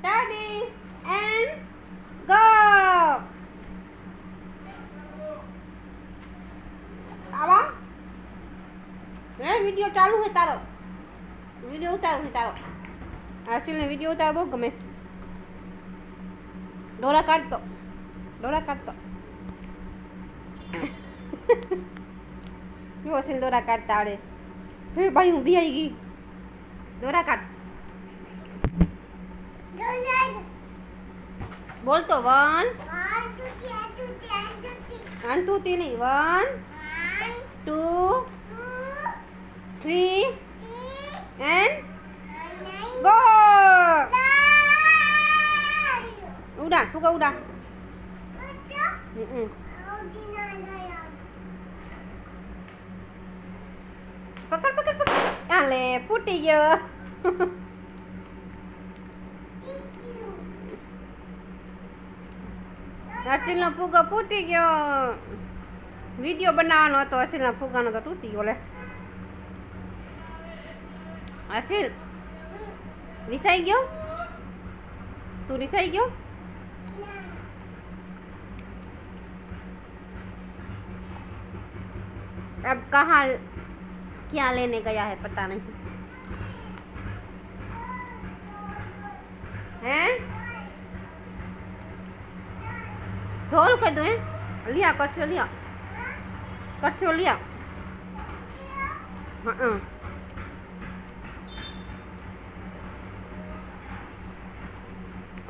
studies and go આવા હે video ચાલુ છે તારો વિડિયો ઉતારો છે તારો આશીલને વિડિયો ઉતાર બહુ ગમે દોરા કાઢતો દોરા કાઢતો જો અસીલ દોરા કાઢતા આવડે હે ભાઈ હું બી આવી ગઈ દોરા કાઢ બોલતો વન વન ટુ થ્રી નહીં one two three and go ઉડા તું ઉડા હમ પકડ પકડ પકડ આલે ફૂટી ગયો અર્શિલનો ફુગ્ગો ફૂટી ગયો વિડીયો બનાવવાનો હતો અર્શિલના ફુગ્ગાનો તો તૂટી ગયો લે અર્શિલ રિસાઈ ગયો તું રિસાઈ ગયો अब कहाँ क्या लेने गया है पता नहीं हैं ढोल कर दो हैं लिया कछो लिया कछो लिया हाँ हाँ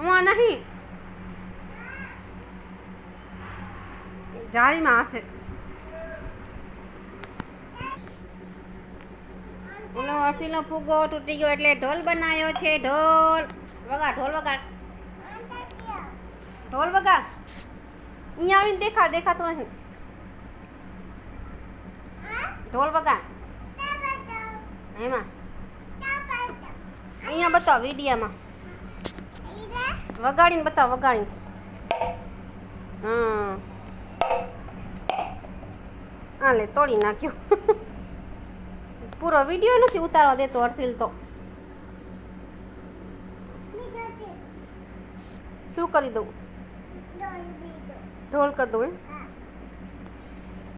वहाँ नहीं જાળીમાં હશે ઓલો અરસીનો ફુગ્ગો તૂટી ગયો એટલે ઢોલ બનાવ્યો છે ઢોલ વગા ઢોલ વગા ઢોલ વગા અહીંયા આવીને દેખા, દેખાતો નથી ઢોલ વગા. એમાં. અહીંયા બતાવ વિડીયામાં. વગાડીને બતાવ, વગાડીને. હા હા લે, તોડી નાખ્યો. પૂરો વીડિયો નથી ઉતારવા દેતો અર્થિલ તો. શું કરી દઉં? ઢોલ કદું